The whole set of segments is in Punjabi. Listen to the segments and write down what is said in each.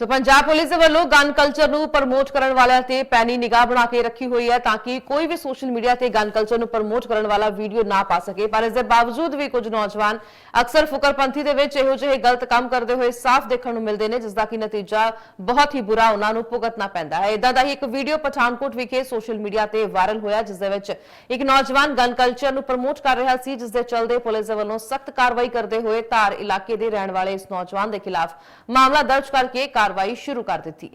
ਸੋ ਪੰਜਾਬ ਪੁਲਿਸ ਦੇ ਵੱਲੋਂ ਗਨ ਕਲਚਰ ਨੂੰ ਪ੍ਰਮੋਟ ਕਰਨ ਵਾਲਿਆਂ ਤੇ ਪੈਣੀ ਨਿਗਾਹ ਬਣਾ ਕੇ ਰੱਖੀ ਹੋਈ ਹੈ ਤਾਂ ਕਿ ਕੋਈ ਵੀ ਸੋਸ਼ਲ ਮੀਡੀਆ ਤੇ ਗਨ ਕਲਚਰ ਨੂੰ ਪ੍ਰਮੋਟ ਕਰਨ ਵਾਲਾ ਵੀਡੀਓ ਨਾ ਪਾ ਸਕੇ। ਪਰ ਇਸ ਦੇ ਬਾਵਜੂਦ ਵੀ ਕੁਝ ਨੌਜਵਾਨ ਅਕਸਰ ਫੁਕਰਪੰਥੀ ਦੇ ਵਿੱਚ ਇਹੋ ਜਿਹੇ ਗਲਤ ਕੰਮ ਕਰਦੇ ਹੋਏ ਸਾਫ਼ ਦੇਖਣ ਨੂੰ ਮਿਲਦੇ ਨੇ ਜਿਸ ਦਾ ਕਿ ਨਤੀਜਾ ਬਹੁਤ ਹੀ ਬੁਰਾ ਉਹਨਾਂ ਨੂੰ ਭੁਗਤਣਾ ਪੈਂਦਾ ਹੈ। ਇਦਾਂ ਦਾ ਹੀ ਇੱਕ ਵੀਡੀਓ ਪਠਾਨਕੋਟ ਵਿਖੇ ਸੋਸ਼ਲ ਮੀਡੀਆ ਤੇ ਵਾਇਰਲ ਹੋਇਆ, ਜਿਸ ਦੇ ਵਿੱਚ ਇੱਕ ਨੌਜਵਾਨ ਗਨ ਕਲਚਰ ਨੂੰ ਪ੍ਰਮੋਟ ਕਰ ਰਿਹਾ ਸੀ ਜਿਸ ਦੇ ਚਲਦੇ ਪੁਲਿਸ ਦੇ ਵੱਲੋਂ ਸਖਤ ਕਾਰਵਾਈ ਕਰਦੇ ਹੋਏ ਧਾਰ ਇਲਾਕੇ ਦੇ ਰਹਿਣ ਵਾਲੇ ਇਸ ਨੌਜਵਾਨ ਦੇ ਖਿਲਾਫ ਮਾਮਲਾ ਦਰਜ ਕਰਕੇ ਕਾਰਵਾਈ ਸ਼ੁਰੂ ਕਰ ਦਿੱਤੀ।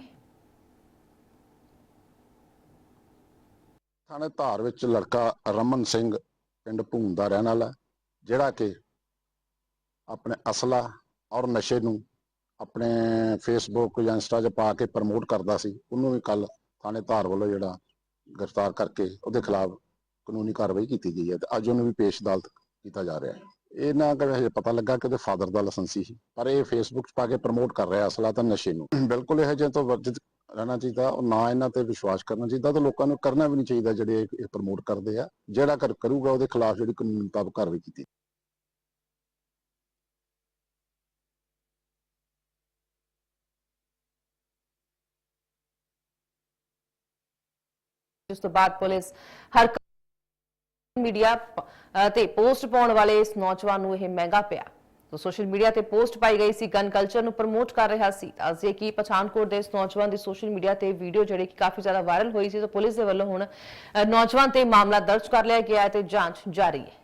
ਥਾਣੇ ਧਾਰ ਵਿੱਚ ਲੜਕਾ ਰਮਨ ਸਿੰਘ ਪਿੰਡ ਭੂਨ ਦਾ ਰਹਿਣ ਵਾਲਾ ਜਿਹੜਾ ਕਿ ਆਪਣੇ ਅਸਲਾ ਔਰ ਨਸ਼ੇ ਨੂੰ ਆਪਣੇ ਫੇਸਬੁੱਕ ਜਾਂ ਇੰਸਟਾ 'ਚ ਪਾ ਕੇ ਪ੍ਰਮੋਟ ਕਰਦਾ ਸੀ। ਉਹਨੂੰ ਵੀ ਕੱਲ ਥਾਣੇ ਧਾਰ ਵੱਲੋਂ ਜਿਹੜਾ ਗ੍ਰਿਫਤਾਰ ਕਰਕੇ ਉਹਦੇ ਖਿਲਾਫ ਕਾਨੂੰਨੀ ਕਾਰਵਾਈ ਕੀਤੀ ਗਈ ਹੈ ਤੇ ਅੱਜ ਉਹਨੂੰ ਵੀ ਪੇਸ਼ ਅਦਾਲਤ ਕੀਤਾ ਜਾ ਰਿਹਾ ਹੈ। ਇਹਨਾਂ ਦਾ ਹਜੇ ਪਤਾ ਲੱਗਾ ਕਿ ਉਹਦੇ ਫਾਦਰ ਦਾ ਲਾਇਸੈਂਸੀ ਸੀ, ਪਰ ਇਹ ਫੇਸਬੁੱਕ 'ਚ ਪਾ ਕੇ ਪ੍ਰਮੋਟ ਕਰ ਰਿਹਾ ਅਸਲਾ ਤਾਂ ਨਸ਼ੇ ਨੂੰ। ਬਿਲਕੁਲ ਇਹ ਜਿਹੇ ਤੋਂ ਵਰਜਿਤ ਰਹਿਣਾ ਚਾਹੀਦਾ ਔਰ ਨਾ ਇਹਨਾਂ ਤੇ ਵਿਸ਼ਵਾਸ ਕਰਨਾ ਚਾਹੀਦਾ ਤੇ ਲੋਕਾਂ ਨੂੰ ਕਰਨਾ ਵੀ ਨਹੀਂ ਚਾਹੀਦਾ ਜਿਹੜੇ ਇਹ ਪ੍ਰਮੋਟ ਕਰਦੇ ਆ, ਜਿਹੜਾ ਕਰ, ਕਰੂਗਾ ਉਹਦੇ ਖਿਲਾਫ ਜਿਹੜੀ ਕਾਨੂੰਨ ਮੁਤਾਬਕ ਕਾਰਵਾਈ ਕੀਤੀ। ਉਸ ਤੋਂ ਬਾਅਦ ਪੁਲਿਸ ਹਰ ਮੀਡੀਆ ਤੇ ਪੋਸਟ ਪਾਉਣ ਵਾਲੇ ਇਸ ਨੌਜਵਾਨ ਨੂੰ ਇਹ ਮਹਿੰਗਾ ਪਿਆ। ਤੋ ਸੋਸ਼ਲ ਮੀਡੀਆ ਤੇ ਪੋਸਟ ਪਾਈ ਗਈ ਸੀ, ਗਨ ਕਲਚਰ ਨੂੰ ਪ੍ਰਮੋਟ ਕਰ ਰਿਹਾ ਸੀ। ਅਜੇ ਕਿ ਪਠਾਨਕੋਟ ਦੇ ਇਸ ਨੌਜਵਾਨ ਦੀ ਸੋਸ਼ਲ ਮੀਡੀਆ ਤੇ ਵੀਡੀਓ ਜਿਹੜੀ ਕਿ ਕਾਫੀ ਜ਼ਿਆਦਾ ਵਾਇਰਲ ਹੋਈ ਸੀ, ਤਾਂ ਪੁਲਿਸ ਦੇ ਵੱਲੋਂ ਹੁਣ ਨੌਜਵਾਨ ਤੇ ਮਾਮਲਾ ਦਰਜ ਕਰ ਲਿਆ ਗਿਆ ਹੈ ਤੇ ਜਾਂਚ ਜਾਰੀ ਹੈ।